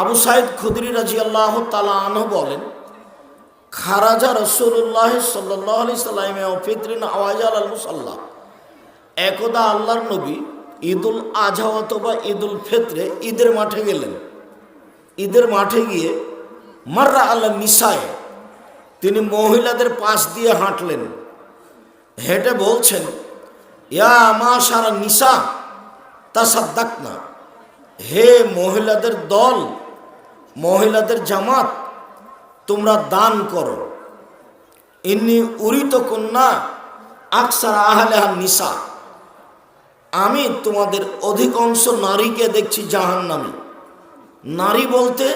আবু সাইদ খুদরি রাজি আল্লাহ তালা আনহ বলেন, খারাজা রসুল্লাহ সাল্লাহ আলি সাল্লামে ফিতরিন আওয়াজ আল মুসাল্লাহ। একদা আল্লাহর নবী ঈদ ঈদুল আজহা অথবা ঈদুল ফিতরে ঈদের মাঠে গেলেন। ঈদের মাঠে গিয়ে মার্রা আল্লাহ নিসায়, তিনি মহিলাদের পাশ দিয়ে হাঁটলেন। হেঁটে বলছেন, ইয়া মা সারা নিসা তা সাদ্দাক না হে মহিলাদের দল মহিলাদের জামাত, তোমরা দান করো। ইন্নি উরিত কন্যা আকসার আহলেহা নিসা। আমি তোমাদের অধিকাংশ নারীকে দেখছি জাহান্নামী। নারী বলতে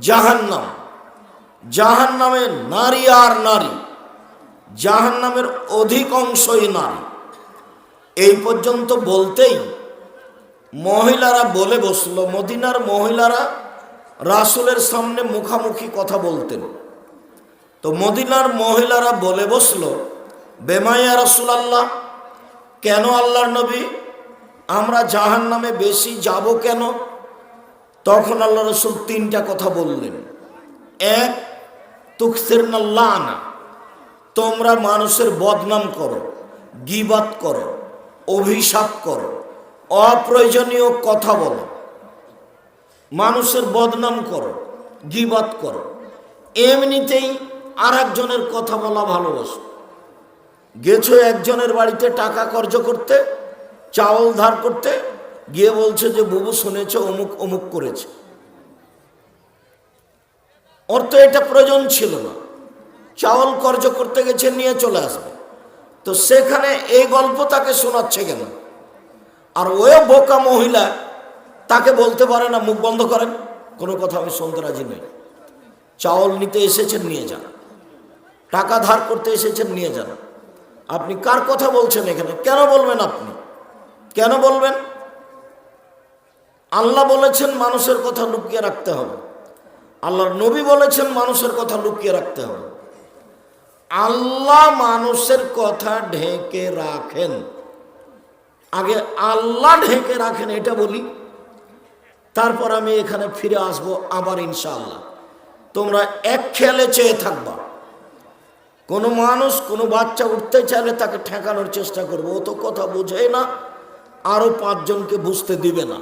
জাহান্নাম। জাহান্নামে নারী আর নারী। জাহান্নামের অধিকাংশই নারী। এই পর্যন্ত বলতেই মহিলারা বলে বসল, মদিনার মহিলারা রাসুলের সামনে মুখামুখি কথা বলতেন। তো মদিনার মহিলারা বলে বসল বেমাইয়া রাসুল আল্লাহ কেন আল্লাহর নবী? আমরা জাহান নামে বেশি যাব কেন? তখন আল্লাহ রসুল তিনটা কথা বললেন। এক তুকসের না তোমরা মানুষের বদনাম করো গিবাত করো, অভিশাপ করো, অপ্রয়োজনীয় কথা বলো মানুষের বদনাম করো, গিবাত করো। এমনিতেই আর একজনের কথা বলা ভালোবাসো। গেছো একজনের বাড়িতে টাকা খরচ করতে, চাউল ধার করতে, গিয়ে বলছে যে, বুবু, শুনেছ, অমুক অমুক করেছে। ওর তো এটা প্রয়োজন ছিল না। চাউল খরচ করতে গেছে, নিয়ে চলে আসবে। তো সেখানে এই গল্প তাকে শোনাচ্ছে কেন? আর ওই বোকা মহিলা তাকে বলতে পারে না, মুখ বন্ধ করেন। কোনো কথা আমি শুনতে রাজি নই। চাউল নিতে এসেছেন, নিয়ে যান। টাকা ধার করতে এসেছেন, নিয়ে যান। আপনি কার কথা বলছেন এখানে? কেন বলবেন আপনি? কেন বলবেন? আল্লাহ বলেছেন, মানুষের কথা লুকিয়ে রাখতে হবে। আল্লাহর নবী বলেছেন, মানুষের কথা লুকিয়ে রাখতে হবে। আল্লাহ মানুষের কথা ঢেকে রাখেন। আগে আল্লাহ ঢেকে রাখেন, এটা বলি। তারপর আমি এখানে ফিরে আসব আবার ইনশাআল্লাহ। তোমরা এক খেয়ালে চেয়ে থাকবা। কোনো মানুষ, কোনো বাচ্চা উঠতে চাইলে তাকে ঠেকানোর চেষ্টা করব। ও তো কথা বোঝে না আরও পাঁচজনকে বুঝতে দিবে না।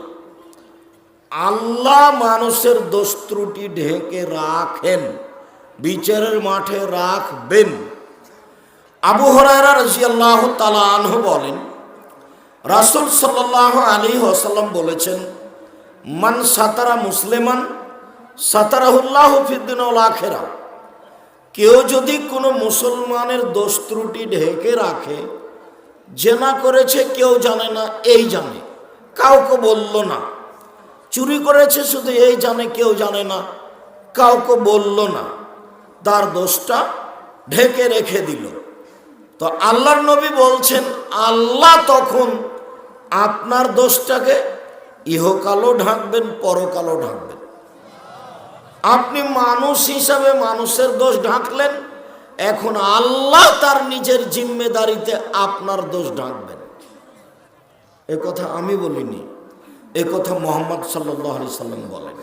আল্লাহ মানুষের দোষ ত্রুটি ঢেকে রাখেন, বিচারের মাঠে রাখবেন। আবু হরারা রাজিয়াল্লাহ তালা আনহ বলেন, রাসুল সাল্লাহ আলী ওসাল্লাম বলেছেন মান সাতারা মুসলিমান, সাতারাহুল্লাহ ফিদ্দিন আখেরা। কেউ যদি কোনো মুসলমানের দোষ ত্রুটি ঢেকে রাখে, জেনা করেছে, কেউ জানে না, এই জানে। কাউকে বলল না। চুরি করেছে, শুধু এই জানে, কেউ জানে না। কাউকে বলল না। তার দোষটা ঢেকে রেখে দিল। তো আল্লাহর নবী বলছেন, আল্লাহ তখন আপনার দোষটাকে ইহকালও ঢাকবেন, পরকালও ঢাকবেন। আপনি মানুষ হিসাবে মানুষের দোষ ঢাকলেন, এখন আল্লাহ তার নিজের জিম্মেদারিতে আপনার দোষ ঢাকবেন। এ কথা আমি বলিনি, এ কথা মোহাম্মদ সাল্লি সাল্লাম বলেন।